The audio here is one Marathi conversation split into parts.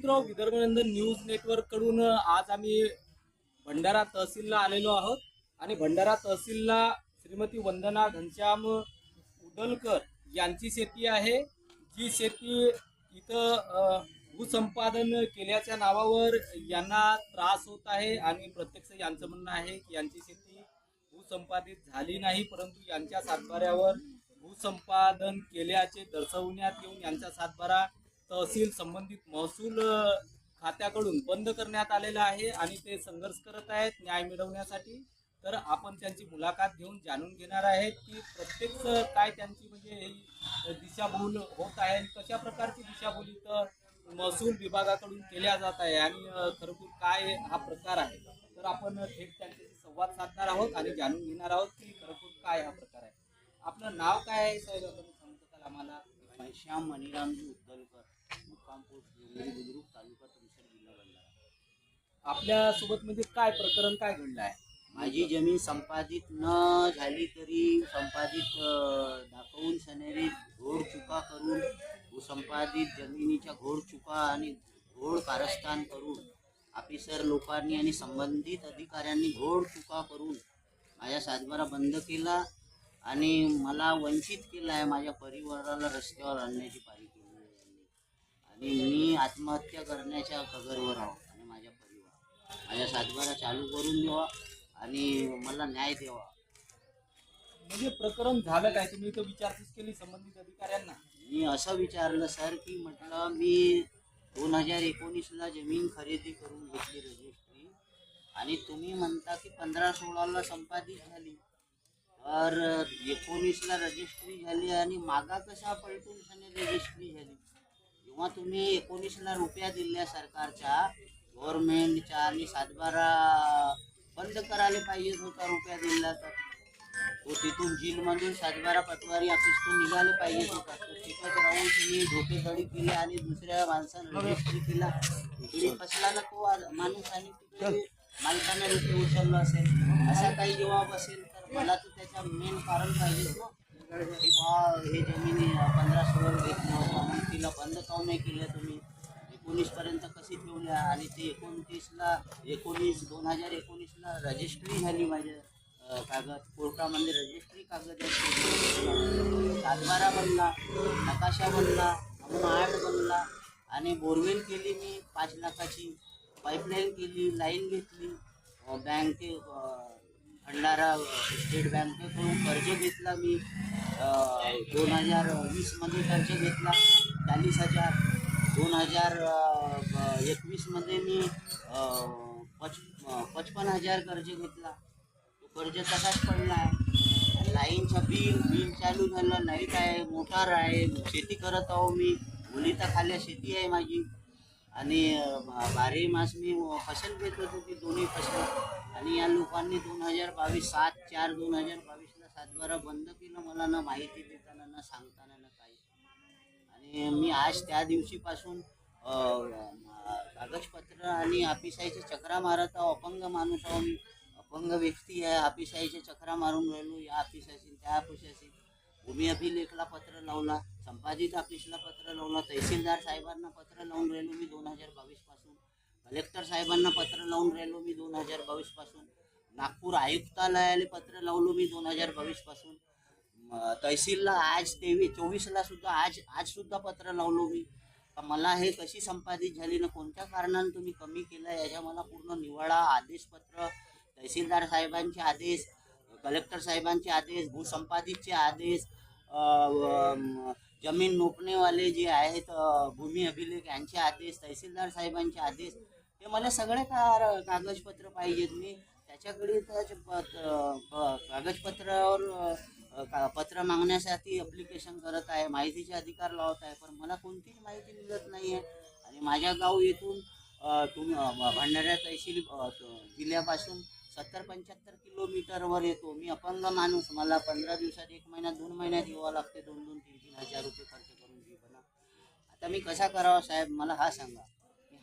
मित्र विदर्भनंदन न्यूज नेटवर्ककडून आज आम्ही भंडारा तहसीलला आलेलो आहोत. आणि भंडारा तहसीलला श्रीमती वंदना घनश्याम उदलकर यांची शेती आहे. जी शेती इथं भूसंपादन केल्याच्या नावावर यांना त्रास होत आहे आणि प्रत्यक्ष यांचं म्हणणं आहे की यांची शेती भूसंपादित झाली नाही परंतु यांच्या सातबाऱ्यावर भूसंपादन केल्याचे दर्शवण्यात येऊन यांचा सातबारा तहसील संबंधित महसूल खात्याकडून बंद करण्यात आलेलं आहे आणि ते संघर्ष करत आहेत न्याय मिळवण्यासाठी. तर आपण त्यांची मुलाखत घेऊन जाणून घेणार आहेत की प्रत्येक काय त्यांची म्हणजे दिशाभूल होत आहे आणि कशा प्रकारची दिशाभूल इथं महसूल विभागाकडून केल्या जात आहे आणि खरपूर खरोखर काय हा प्रकार आहे. तर आपण थेट त्यांच्याशी संवाद साधणार आहोत आणि जाणून घेणार आहोत की खरोखर काय हा प्रकार आहे. आपलं नाव काय आहे साहेब? आपण सांगू शकाल आम्हाला? श्याम मणिरामजी उद्दलकर. आपल्यासोबत म्हणजे काय प्रकरण काय घडलं आहे? माझी जमीन संपादित न झाली तरी संपादित अं, दाखवून सनेरी घोड चुका करून भूसंपादित जमिनीच्या घोड चुका आणि घोड कारस्थान करून ऑफिसर लोकांनी आणि संबंधित अधिकाऱ्यांनी घोड चुका करून माझ्या सातबारा बंद केला आणि मला वंचित केलं आहे. माझ्या परिवाराला रस्त्यावर आणण्याची पाहिजे. आणि मी आत्महत्या करण्याच्या कगरवर आहो आणि माझ्या परिवार. माझ्या सातबारा चालू करून द्यावा आणि मला न्याय द्यावा. म्हणजे प्रकरण झालं काय? तुम्ही इथं विचारपूस केली संबंधित अधिकाऱ्यांना. मी असं विचारलं सर की म्हटलं मी दोन हजार एकोणीसला जमीन खरेदी करून घेतली रजिस्ट्री आणि तुम्ही म्हणता की पंधरा सोळाला संपादित झाली. तर एकोणीसला रजिस्ट्री झाली आणि मागा कशा पलटून रजिस्ट्री झाली? किंवा तुम्ही एकोणीसला रुपया दिल्या सरकारच्या गव्हर्नमेंटच्या आणि सातबारा बंद करायला पाहिजे होता रुपया दिला तर. तो तिथून जेलमधून सातबारा पटवारी ऑफिसतून निघाले पाहिजे होता. तो तिथंच राहून तुम्ही धोकेधडी केली आणि दुसऱ्या माणसानं रजिस्ट्री केला. तिकडे फसला ना तो माणूस आणि तिकडे मालकानं रुपये उचललं असेल. असा काही जेव्हा असेल तर मला तर त्याचा मेन कारण पाहिजे ना. की बा हे जमिनी पंधरा सोळा घेतलं होतं. मग तिला बंद काऊन नाही केलं तुम्ही? एकोणीसपर्यंत कशी ठेवल्या? आणि ते एकोणतीसला एकोणीस दोन हजार एकोणीसला रजिस्ट्री झाली माझ्या कागद. कोर्टामध्ये रजिस्ट्री कागद सातबारा बनला नकाशा बनला म्हणून बनला. आणि बोरवेल केली मी पाच लाखाची पाईपलाईन केली लाईन घेतली. बँके भंडारा स्टेट बँकेकडून कर्ज घेतला मी. दोन हजार वीसमध्ये कर्ज घेतला. चाळीस हजार. दोन हजार एकवीसमध्ये मी पच पचपन हजार कर्ज घेतला. तो कर्ज तसाच पडला. आहे लाईनचं बिल बिल चालू झालं. लाइट आहे मोटार आहे. शेती करत आहो मी. मुलीचा खाल्या शेती आहे माझी. आणि अ, मास मी फसल घेत होतो ती दोन्ही फसल. आणि या लोकांनी दोन हजार बावीस सात चार दोन हजार बावीस सातबारा बंद केलं मला ना माहिती देताना ना सांगताना ना काही. आणि मी आज त्या दिवशीपासून कागदपत्र आणि आपिसाईचे चक्रा मारत आहो. अपंग माणूस आहो मी. अपंग व्यक्ती आहे. आपिसाईचे चक्रा मारून राहिलो. या आपिसाशी त्या आपिसाशी भूमी अभिलेखला पत्र लावला. संपादित ऑफिसला पत्र लावला. तहसीलदार साहेबांना पत्र लावून राहिलो मी दोन हजार बावीसपासून. कलेक्टर साहेबांना पत्र लावून राहिलो मी दोन हजार बावीसपासून. नागपूर आयुक्तालयाला पत्र लावलो मी दोन हजार बावीसपासून. तहसीलला आज तेवीस चोवीसला सुद्धा आज आज सुद्धा पत्र लावलो मी. मला हे कशी संपादित झाली ना कोणत्या कारणाने तुम्ही कमी केलं याच्या मला पूर्ण निवाडा आदेशपत्र तहसीलदार साहेबांचे आदेश कलेक्टर साहेबांचे आदेश भूसंपादितचे आदेश जमीन नोपणेवाले जे आहेत भूमी अभिलेख यांचे आदेश तहसीलदार साहेबांचे आदेश हे मला सगळे का कागदपत्र पाहिजेत मी. त्याच्याकडे कागदपत्रावर का- पत्र मागण्यासाठी अप्लिकेशन करत आहे माहितीचे अधिकार लावत आहे पण मला कोणतीच माहिती मिळत नाही आहे आणि माझ्या गाव येथून अ, तुम भंडारा तहसील जिल्ह्यापासून सत्तर पंच्याहत्तर किलोमीटरवर येतो. मी अपंग माणूस. मला पंधरा दिवसात एक महिना दोन महिन्यात यावं लागते. दोन दोन तीन तीन हजार रुपये खर्च करून जीवना आता मी कसा करावा साहेब? मला हा सांगा.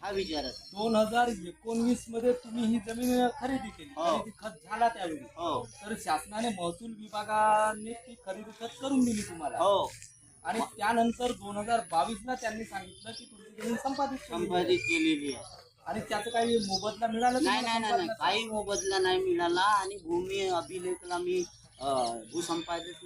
हा विचारत आहे. दोन हजार एकोणवीसमध्ये तुम्ही ही जमीन खरेदी केली. हो. खरेदी खत झाला त्यावेळी. हो. तर शासनाने महसूल विभागाने ती खरेदी खत करून दिली तुम्हाला. हो. आणि त्यानंतर दोन हजार बावीस ला त्यांनी सांगितलं की तुमची जमीन संपादित केलेली आहे. संपादित केलेली आहे. आणि त्याचं काही मोबदला मिळाला नाही तुम्हाला नाही नाही नाही. संपादनाचा? काही मोबदला नाही मिळाला आणि भूमी अभिलेखला मी अं,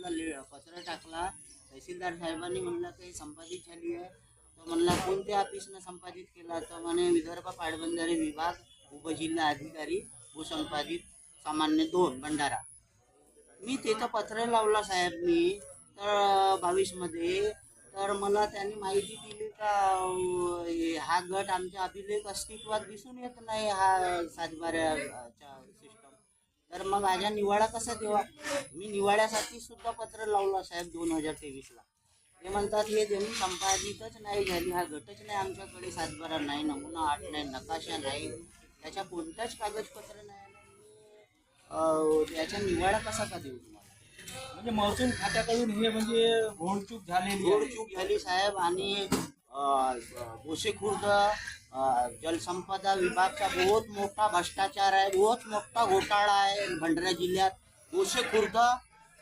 ले- पत्र टाकला. तहसीलदार साहेबांनी म्हणलं काही संपादित झाली आहे. म्हणला कोणत्या ऑफिसनं संपादित केला? तर म्हणे विदर्भ पाटबंधारे विभाग उपजिल्हा अधिकारी भूसंपादित सामान्य दोन भंडारा. मी तिथं पत्र लावला साहेब मी. तर बावीसमध्ये. तर मला त्यांनी माहिती दिली का हा गट आमच्या अभिलेख अस्तित्वात दिसून येत नाही हा सातबाऱ्याचा सिस्टम तर मग माझ्या निवाडा कसा देवा? मी निवाड्यासाठी सुद्धा पत्र लावला साहेब दोन हजार तेवीसला. ते म्हणतात हे जमीन संपादितच नाही झाली हा गटच नाही आमच्याकडे सातबारा नाही नमुना आठ नाही नकाशा नाही. त्याच्या कोणताच कागदपत्र नाही. अं, त्याचा निवाडा कसा का देऊ तुम्हाला? म्हणजे महसूल खात्याकडून हे म्हणजे घोडचूक झालेली आहे. चूक झाली साहेब आणि अं, भोसे खुर्द अं, जलसंपदा विभागचा बहुत मोठा भ्रष्टाचार आहे बहुत मोठा घोटाळा आहे भंडारा जिल्ह्यात. भोसे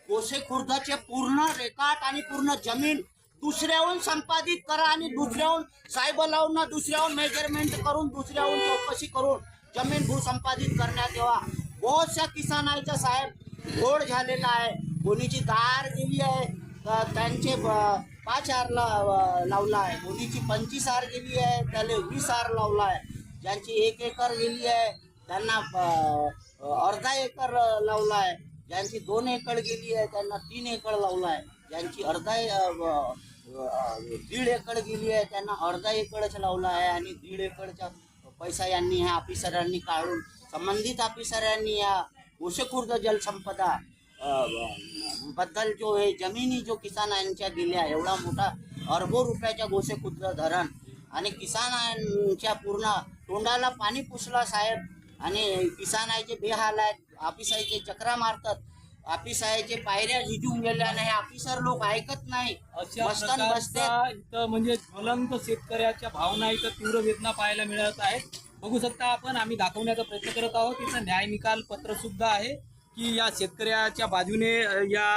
खुर्द खुर्दचे पूर्ण रेकाट आणि पूर्ण जमीन दुसऱ्याहून संपादित करा आणि दुसऱ्याहून साहेब लावून दुसऱ्याहून मेजरमेंट करून दुसऱ्याहून चौकशी करून जमीन भूसंपादित करण्यात यावा. बहुतशा किसानांचा साहेब गोड झालेला आहे. कोणीची दार गेली आहे. त्यांचे पाच हार ला- लावला आहे. कोणीची पंचवीस हार गेली आहे. त्याला वीस हार लावला आहे. ज्यांची एक एकर गेली आहे त्यांना अर्धा एकर लावला आहे. ज्यांची दोन एकड गेली आहे त्यांना तीन एकड लावला आहे. ज्यांची अर्धा दीड एकड गेली आहे त्यांना अर्धा एकरच लावला आहे आणि दीड एकरचा पैसा यांनी ह्या ऑफिसरांनी काढून संबंधित ऑफिसरांनी या गोशखुर्द जलसंपदा बद्दल जो हे जमिनी जो किसानांच्या दिल्या एवढा मोठा अरबो रुपयाच्या गोसेखुर्द धरण आणि किसानांच्या पूर्ण तोंडाला पाणी पुसला साहेब. आणि किसानाचे बेहाल आहेत. ऑफिसाचे चक्रा मारतात. ऑफिसाचे पायऱ्या झिजून गेल्या नाही ऑफिसर लोक ऐकत नाही. बसते इथं म्हणजे ज्वलंत शेतकऱ्याच्या भावना इथं तीव्र वेदना पाहायला मिळत आहेत. बघू शकता आपण आम्ही दाखवण्याचा प्रयत्न करत आहोत. इथं न्याय निकाल पत्र सुद्धा आहे की या शेतकऱ्याच्या बाजूने या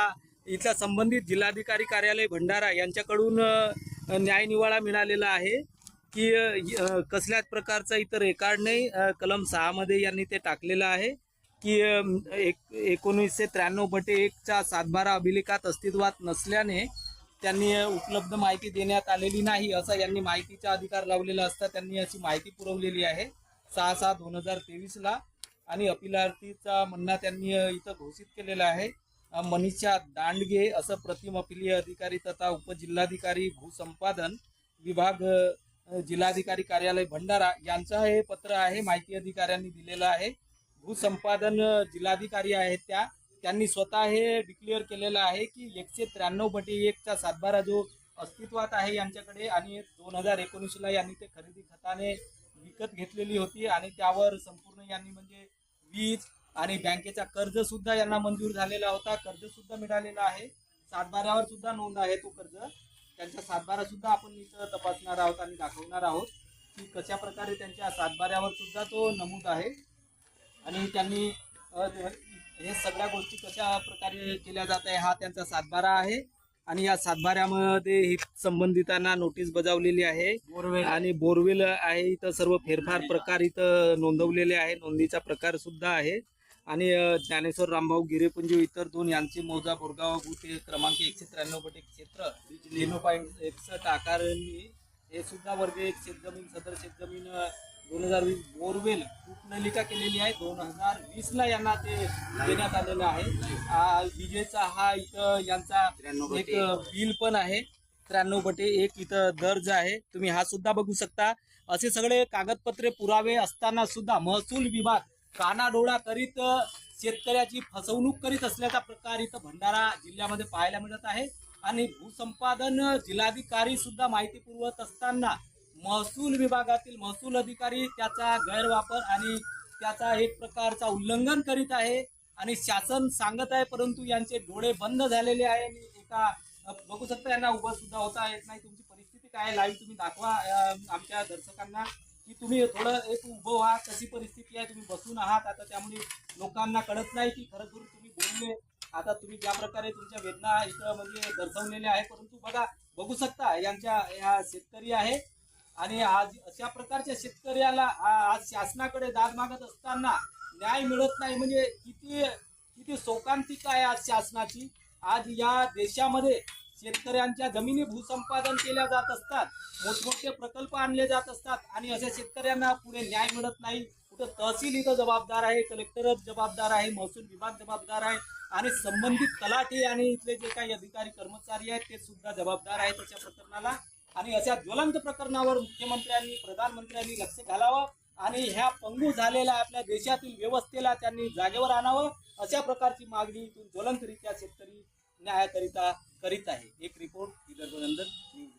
इथल्या संबंधित जिल्हाधिकारी कार्यालय भंडारा यांच्याकडून न्याय निवाडा मिळालेला आहे की कसल्याच प्रकारचा इथं रेकॉर्ड नाही. कलम सहामध्ये यांनी ते टाकलेलं आहे. की एक एकोणीसशे त्र्याण्णव बटे एकच्या सातबारा अभिलेखात अस्तित्वात नसल्याने त्यांनी उपलब्ध माहिती देण्यात आलेली नाही असा यांनी माहितीचा अधिकार लावलेला असता त्यांनी अशी माहिती पुरवलेली आहे. सहा सहा दोन हजार तेवीसला आणि अपिलार्थीचा म्हणणं त्यांनी इथं घोषित केलेला आहे. मनीषा दांडगे असं प्रतिम अपिलीय अधिकारी तथा उपजिल्हाधिकारी भूसंपादन विभाग जिल्हाधिकारी कार्यालय भंडारा यांचं हे पत्र आहे माहिती अधिकाऱ्यांनी दिलेलं आहे. भूसंपादन जिल्हाधिकारी आहेत त्या त्यांनी स्वतः हे डिक्लेअर केलेलं आहे की एकशे त्र्याण्णव बटे एकचा सातबारा जो अस्तित्वात आहे यांच्याकडे आणि दोन हजार एकोणीसला यांनी ते खरेदी खताने विकत घेतलेली होती आणि त्यावर संपूर्ण यांनी म्हणजे वीज आणि बँकेचा कर्ज सुद्धा यांना मंजूर झालेला होता. कर्ज सुद्धा मिळालेला आहे. सातबाऱ्यावर सुद्धा नोंद आहे तो कर्ज. त्यांचा सातबारा सुद्धा आपण इथं तपासणार आहोत आणि दाखवणार आहोत की कशा प्रकारे त्यांच्या सातबाऱ्यावर सुद्धा तो नमूद आहे. आणि त्यांनी हे सगळ्या गोष्टी कशा प्रकारे केल्या जात आहे हा त्यांचा सातबारा आहे. आणि या सातबाऱ्यामध्ये हित संबंधितांना नोटीस बजावलेली आहे. आणि बोरवेल आहे इथं सर्व फेरफार प्रकार इथं नोंदवलेले आहे. नोंदीचा प्रकार सुद्धा आहे. आणि ज्ञानेश्वर रामभाऊ गिरेपुंज इतर दोन यांचे मौजा बोरगाव हे क्रमांक एकशे त्र्याण्णव बटे क्षेत्र झिरो पॉईंट एकसष्ट आकारांनी हे सुद्धा वर्ग एक शेतजमीन सदर शेतजमीन दोन हजार वीस बोरवेल. कूपनलिका केलेली आहे. दोन हजार वीसला यांना ते देण्यात आलेलं आहे. विजेचा हा इथं यांचा 93 एक बिल पण आहे. त्र्याण्णव बटे एक इथं दर्ज आहे. तुम्ही हा सुद्धा बघू शकता. असे सगळे कागदपत्रे पुरावे असताना सुद्धा महसूल विभाग कानाडोळा करीत शेतकऱ्याची फसवणूक करीत असल्याचा प्रकार इथं भंडारा जिल्ह्यामध्ये पाहायला मिळत आहे. आणि भूसंपादन जिल्हाधिकारी सुद्धा माहिती पुरवत असताना महसूल विभागातील महसूल अधिकारी त्याचा गैरवापर आणि त्याचा एक प्रकारचा उल्लंघन करीत आहे आणि शासन सांगत आहे परंतु यांचे डोळे बंद झालेले आहे. आणि एका बघू शकता यांना उभं सुद्धा होता येत नाही. तुमची परिस्थिती काय लाईव्ह तुम्ही दाखवा आमच्या दर्शकांना की तुम्ही थोडं एक उभं व्हा. कशी परिस्थिती आहे? तुम्ही बसून आहात. आता त्यामुळे लोकांना कळत नाही की खरंच तुम्ही बोलले. आता तुम्ही ज्या प्रकारे तुमच्या वेदना इथं म्हणजे दर्शवलेल्या आहे परंतु बघा बघू शकता यांच्या या शेतकरी आहे. आणि आज अशा प्रकारच्या शेतकऱ्याला आज शासनाकडे दाद मागत असताना न्याय मिळत नाही. म्हणजे किती किती शोकांतिका आहे आज शासनाची. आज या देशामध्ये शेतकऱ्यांच्या जमिनी भूसंपादन केल्या जात असतात. मोठमोठे प्रकल्प आणले जात असतात. आणि अशा शेतकऱ्यांना पुढे न्याय मिळत नाही. कुठं तहसील इथं जबाबदार आहे कलेक्टरच जबाबदार आहे महसूल विभाग जबाबदार आहे आणि संबंधित तलाठी आणि इथले जे काही अधिकारी कर्मचारी आहेत ते सुद्धा जबाबदार आहेत अशा प्रकरणाला. आणि अशा ज्वलंत प्रकरणावर मुख्यमंत्र्यांनी प्रधानमंत्र्यांनी लक्ष घालावं आणि ह्या पंगू झालेल्या आपल्या देशातील व्यवस्थेला त्यांनी जागेवर आणावं अशा प्रकारची मागणी इथून ज्वलंतरित्या शेतकरी न्यायाकरिता करीत आहे. एक रिपोर्ट विदर्भनंदन न्यूज.